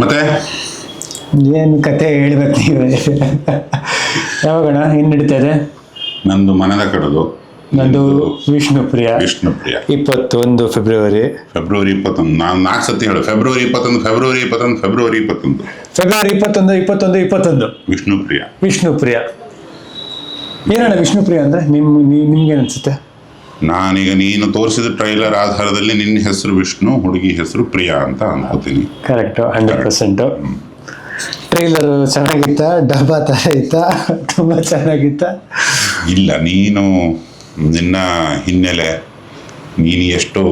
ಮತ್ತೆ? ಏನು ಕತೆ ಹೇಳ್ಬೇಕು ನೀವೇ? ಯಾವಾಗಣ? ಏನು ನಡೀತಾ ಇದೆ? ನಂದು ಮನದ ಕಡದು. ನಂದು ವಿಷ್ಣುಪ್ರಿಯ ವಿಷ್ಣು ಪ್ರಿಯ. ಇಪ್ಪತ್ತೊಂದು ಫೆಬ್ರವರಿ. ಫೆಬ್ರವರಿ ಇಪ್ಪತ್ತೊಂದು. ನಾನು ನಾಲ್ಕು ಸತಿ ಹೇಳು. ಫೆಬ್ರವರಿ ಇಪ್ಪತ್ತೊಂದು ಫೆಬ್ರವರಿ ಇಪ್ಪತ್ತೊಂದು ಫೆಬ್ರವರಿ ಇಪ್ಪತ್ತೊಂದು. ಫೆಬ್ರವರಿ ಇಪ್ಪತ್ತೊಂದು ಇಪ್ಪತ್ತೊಂದು ಇಪ್ಪತ್ತೊಂದು. ವಿಷ್ಣು ಪ್ರಿಯ. ವಿಷ್ಣುಪ್ರಿಯ ಏನಣ್ಣ ವಿಷ್ಣುಪ್ರಿಯ ಅಂದ್ರೆ ನಿಮ್ಮ ನಿಮ್ಗೆ ಅನ್ಸುತ್ತೆ? ನಾನೀಗ ನೀನು ತೋರಿಸಿದ ಟ್ರೈಲರ್ ಆಧಾರದಲ್ಲಿ ನಿನ್ನ ಹೆಸರು ವಿಷ್ಣು ಹುಡುಗಿ ಹೆಸರು ಪ್ರಿಯಾ ಅಂತ ಅನ್ಕೋತೀನಿ. ಕರೆಕ್ಟ್ ಹಂಡ್ರೆಡ್ ಪರ್ಸೆಂಟ್ ಟ್ರೈಲರ್ ಚೆನ್ನಾಗಿತ್ತ ಡಬ್ಬಾ ತರ ಇತ್ತ ತುಂಬಾ ಚೆನ್ನಾಗಿತ್ತ? ಇಲ್ಲ ನೀನು ನಿನ್ನ ಹಿನ್ನೆಲೆ ನೀನು ಎಷ್ಟು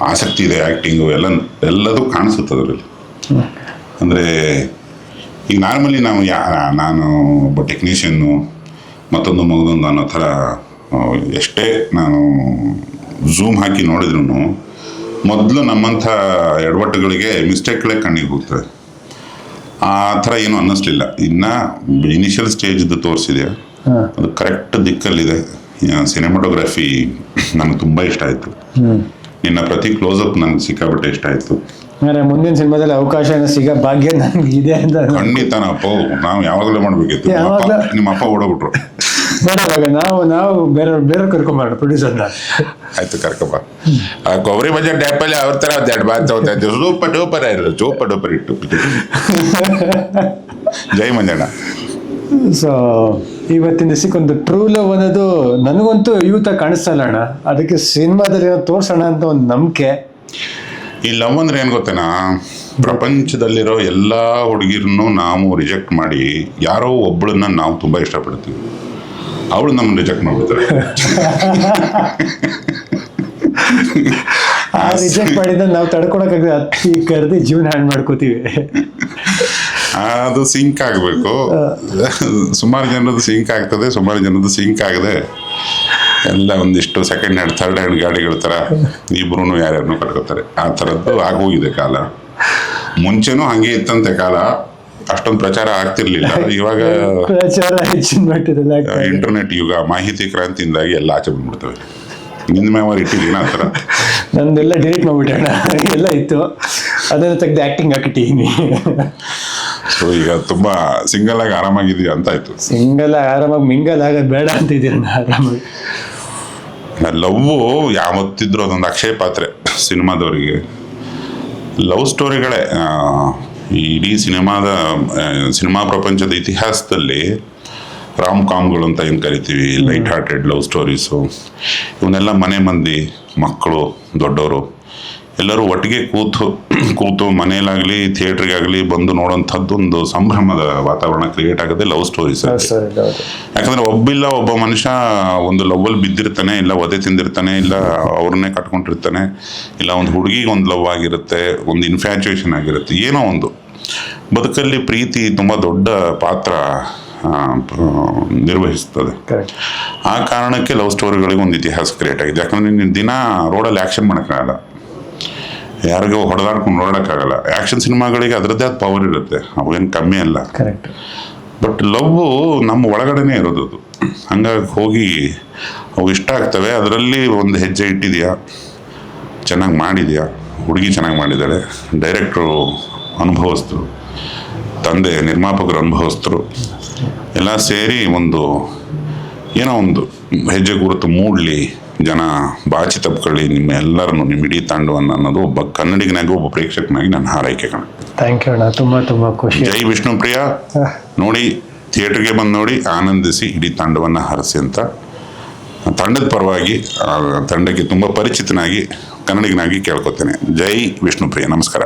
ಆಸಕ್ತಿ ಇದೆ ಆ್ಯಕ್ಟಿಂಗು ಎಲ್ಲ ಎಲ್ಲದೂ ಕಾಣಿಸುತ್ತೆ ಅದರಲ್ಲಿ. ಅಂದರೆ ಈಗ ನಾರ್ಮಲಿ ನಾವು ಯಾ ನಾನು ಒಬ್ಬ ಟೆಕ್ನಿಷಿಯನ್ನು ಮತ್ತೊಂದು ಮಗದೊಂದು ಅನ್ನೋ ಥರ ಎಷ್ಟೇ ನಾನು ಝೂಮ್ ಹಾಕಿ ನೋಡಿದ್ರು ಮೊದಲು ನಮ್ಮಂಥ ಎಡವಟ್ಟುಗಳಿಗೆ ಮಿಸ್ಟೇಕ್ಗಳೇ ಕಣ್ಣಿಗೆ ಹೋಗ್ತವೆ. ಆ ಥರ ಏನು ಅನ್ನಿಸ್ಲಿಲ್ಲ. ಇನ್ನು ಇನಿಷಿಯಲ್ ಸ್ಟೇಜ್ದು ತೋರಿಸಿದೆ. ಅದು ಕರೆಕ್ಟ್ ದಿಕ್ಕಲ್ಲಿದೆ. ಸಿನಿಮಾಟೋಗ್ರಫಿ ನನಗೆ ತುಂಬ ಇಷ್ಟ ಆಯಿತು. ನಿನ್ನ ಪ್ರತಿ ಕ್ಲೋಸಪ್ ನನಗೆ ಸಿಕ್ಕಾಬಿಟ್ಟೆ ಇಷ್ಟ ಆಯಿತು. ಮುಂದಿನ ಸಿನಿಮಾದಲ್ಲಿ ಅವಕಾಶ ಸಿಗೋ ಭಾಗ್ಯ ನನಗೆ ಇದೆ ಅಂತ ಖಂಡಿತ ನಾವು ಯಾವಾಗಲೂ ಮಾಡಬೇಕಿತ್ತು? ನಿಮ್ಮ ಅಪ್ಪ ಓಡೋಗ್ಬಿಟ್ರು. ನೋಡುವಾಗ ನಾವು ನಾವು ಬೇರೆ ಬೇರೆ ಕರ್ಕೊಂಬರೋಣ ಪ್ರೊಡ್ಯೂಸರ್ನ ಆಯ್ತು ಕರ್ಕಪ್ಪ ಆ ಕೊಬ್ಬರಿ ಮಜಾ ಡ್ಯಾಪಲ್ಲಿ ಅವ್ರ ಥರ ಒಂದು ಎರಡು ಬಾತ್ ತಗೋತಾ ಇದ್ದೆ ಸೂಪರ್ ಡೂಪರ್ ಸೂಪರ್ ಡೂಪರ್ ಇಟ್ಟು ಜೈ ಮಂಜಣ್ಣ ಸೊ ಇವತ್ತಿನ ದಿವಸಕ್ಕೊಂದು ಟ್ರೂ ಲವ್ ಅನ್ನೋದು ನನಗಂತೂ ಯೂತ ಕಾಣಿಸ್ತಲ್ಲ ಅಣ್ಣ. ಅದಕ್ಕೆ ಸಿನಿಮಾದಲ್ಲಿ ತೋರ್ಸೋಣ ಅಂತ ಒಂದು ನಂಬಿಕೆ. ಈ ಲವ್ ಅಂದ್ರೆ ಏನು ಗೊತ್ತೇನಾ? ಪ್ರಪಂಚದಲ್ಲಿರೋ ಎಲ್ಲ ಹುಡುಗಿರನ್ನು ನಾವು ರಿಜೆಕ್ಟ್ ಮಾಡಿ ಯಾರೋ ಒಬ್ಬಳನ್ನ ನಾವು ತುಂಬ ಇಷ್ಟಪಡ್ತೀವಿ. ಅವಳು ನಮ್ಮನ್ನು ರಿಜೆಕ್ಟ್ ಮಾಡ್ಬಿಡ್ತಾರೆ. ಆ ರಿಜೆಕ್ಟ್ ಮಾಡಿದ ನಾವು ತಡ್ಕೊಳಕ್ಕಾಗದೆ ಅತ್ತಿ ಕರೆದಿ ಜೀವನ ಹಾಳು ಮಾಡ್ಕೋತೀವಿ. ಅದು ಸಿಂಕ್ ಆಗಬೇಕು. ಸುಮಾರು ಜನರದ್ದು ಸಿಂಕ್ ಆಗ್ತದೆ ಸುಮಾರು ಜನರದ್ದು ಸಿಂಕ್ ಆಗದೆ ಎಲ್ಲ ಒಂದಿಷ್ಟು ಸೆಕೆಂಡ್ ಹ್ಯಾಂಡ್ ಥರ್ಡ್ ಹ್ಯಾಂಡ್ ಗಾಡಿಗಳ ಥರ ಇಬ್ರು ಯಾರ್ಯಾರನ್ನೂ ಕಟ್ಕೋತಾರೆ ಆ ಥರದ್ದು ಆಗೋಗಿದೆ ಕಾಲ. ಮುಂಚೆನೂ ಹಂಗೆ ಇತ್ತಂತೆ ಕಾಲ. ಅಷ್ಟೊಂದು ಪ್ರಚಾರ ಆಗ್ತಿರ್ಲಿಲ್ಲ. ಇವಾಗ ಪ್ರಚಾರ ಇಂಟರ್ನೆಟ್ ಯುಗ ಮಾಹಿತಿ ಕ್ರಾಂತಿಯಿಂದಾಗಿ ಎಲ್ಲ ಆಚೆ ಬಂದ್ಬಿಡ್ತವೆ. ನಿನ್ನ ಮ್ಯಾಮರ್ ಇಟ್ಟಿದ್ದೀನಿ ಆ ಥರ ನಂದೆಲ್ಲ ಡಿಲೀಟ್ ಮಾಡ್ಬಿಟ್ಟಣ ಎಲ್ಲ ಇತ್ತು. ಅದನ್ನು ತೆಗೆದು ಆ್ಯಕ್ಟಿಂಗ್ ಹಾಕಿಟ್ಟಿದ್ದೀನಿ ಸೊ ಈಗ ತುಂಬ ಸಿಂಗಲ್ ಆಗಿ ಆರಾಮಾಗಿದೆಯಾ ಅಂತ ಆಯ್ತು. ಸಿಂಗಲ್ ಆರಾಮಾಗಿ ಮಿಂಗಲ್ ಆಗೋದು ಬೇಡ ಅಂತ ಇದ್ದೀರಣ್ಣ ಆರಾಮಾಗಿ. ಲವ್ವು ಯಾವತ್ತಿದ್ರು ಅದೊಂದು ಅಕ್ಷಯ ಪಾತ್ರೆ ಸಿನಿಮಾದವರಿಗೆ. ಲವ್ ಸ್ಟೋರಿಗಳೇ ಈ ಇಡೀ ಸಿನಿಮಾದ ಸಿನಿಮಾ ಪ್ರಪಂಚದ ಇತಿಹಾಸದಲ್ಲಿ ರಾಮ್ ಕಾಮ್ಗಳು ಅಂತ ಏನು ಕರಿತೀವಿ? ಲೈಟ್ ಹಾರ್ಟೆಡ್ ಲವ್ ಸ್ಟೋರೀಸು ಇವನ್ನೆಲ್ಲ ಮನೆ ಮಂದಿ ಮಕ್ಕಳು ದೊಡ್ಡವರು ಎಲ್ಲರೂ ಒಟ್ಟಿಗೆ ಕೂತು ಕೂತು ಮನೆಯಲ್ಲಾಗಲಿ ಥಿಯೇಟ್ರಿಗಾಗಲಿ ಬಂದು ನೋಡೋಂಥದ್ದು ಒಂದು ಸಂಭ್ರಮದ ವಾತಾವರಣ ಕ್ರಿಯೇಟ್ ಆಗೋದೇ ಲವ್ ಸ್ಟೋರೀಸ್ ಯಾಕಂದ್ರೆ ಒಬ್ಬಿಲ್ಲ ಒಬ್ಬ ಮನುಷ್ಯ ಒಂದು ಲವ್ವಲ್ಲಿ ಬಿದ್ದಿರ್ತಾನೆ ಇಲ್ಲ ಒದೆ ತಿಂದಿರ್ತಾನೆ ಇಲ್ಲ ಅವ್ರನ್ನೇ ಕಟ್ಕೊಂಡಿರ್ತಾನೆ ಇಲ್ಲ ಒಂದು ಹುಡುಗಿಗೆ ಒಂದು ಲವ್ ಆಗಿರುತ್ತೆ ಒಂದು ಇನ್ಫ್ಯಾಚುಯೇಷನ್ ಆಗಿರುತ್ತೆ ಏನೋ ಒಂದು. ಬದುಕಲ್ಲಿ ಪ್ರೀತಿ ತುಂಬ ದೊಡ್ಡ ಪಾತ್ರ ನಿರ್ವಹಿಸ್ತದೆ. ಆ ಕಾರಣಕ್ಕೆ ಲವ್ ಸ್ಟೋರಿಗಳಿಗೆ ಒಂದು ಇತಿಹಾಸ ಕ್ರಿಯೇಟ್ ಆಗಿದೆ. ಯಾಕಂದ್ರೆ ನೀನು ದಿನ ರೋಡಲ್ಲಿ ಆ್ಯಕ್ಷನ್ ಮಾಡೋಕ್ಕಾಗಲ್ಲ. ಯಾರಿಗೂ ಹೊಡೆದಾಡ್ಕೊಂಡು ನೋಡೋಕ್ಕಾಗಲ್ಲ. ಆ್ಯಕ್ಷನ್ ಸಿನಿಮಾಗಳಿಗೆ ಅದರದ್ದೇ ಆದ ಪವರ್ ಇರುತ್ತೆ. ಅವೇನು ಕಮ್ಮಿ ಅಲ್ಲ. ಕರೆಕ್ಟ್ ಬಟ್ ಲವ್ ನಮ್ಮ ಒಳಗಡೆನೇ ಇರೋದು ಅದು. ಹಂಗಾಗಿ ಹೋಗಿ ಅವು ಇಷ್ಟ ಆಗ್ತವೆ. ಅದರಲ್ಲಿ ಒಂದು ಹೆಜ್ಜೆ ಇಟ್ಟಿದೆಯಾ? ಚೆನ್ನಾಗಿ ಮಾಡಿದೆಯಾ? ಹುಡುಗಿ ಚೆನ್ನಾಗಿ ಮಾಡಿದ್ದಾಳೆ. ಡೈರೆಕ್ಟ್ರು ಅನುಭವಸ್ಥರು ತಂದೆ ನಿರ್ಮಾಪಕರು ಅನುಭವಸ್ಥರು ಎಲ್ಲ ಸೇರಿ ಒಂದು ಏನೋ ಒಂದು ಹೆಜ್ಜೆ ಗುರುತು ಮೂಡಲಿ ಜನ ಬಾಚಿ ತಪ್ಕೊಳ್ಳಿ ನಿಮ್ಮ ಎಲ್ಲರನ್ನು ನಿಮ್ಮ ಇಡೀ ತಾಂಡವನ್ನು ಅನ್ನೋದು ಒಬ್ಬ ಕನ್ನಡಿಗನಾಗಿ ಒಬ್ಬ ಪ್ರೇಕ್ಷಕನಾಗಿ ನನ್ನ ಹಾರೈಕೆ ಕಣ. ಥ್ಯಾಂಕ್ ಯು ಅಣ್ಣ ತುಂಬ ತುಂಬ ಖುಷಿ. ಜೈ ವಿಷ್ಣು ಪ್ರಿಯ. ನೋಡಿ ಥಿಯೇಟ್ರಿಗೆ ಬಂದು ನೋಡಿ ಆನಂದಿಸಿ ಇಡೀ ತಾಂಡವನ್ನು ಹರಸಿ ಅಂತ. ತಂಡದ ಪರವಾಗಿ ತಂಡಕ್ಕೆ ತುಂಬ ಪರಿಚಿತನಾಗಿ ಕನ್ನಡಿಗನಾಗಿ ಕೇಳ್ಕೊತೇನೆ. ಜೈ ವಿಷ್ಣು ಪ್ರಿಯ ನಮಸ್ಕಾರ.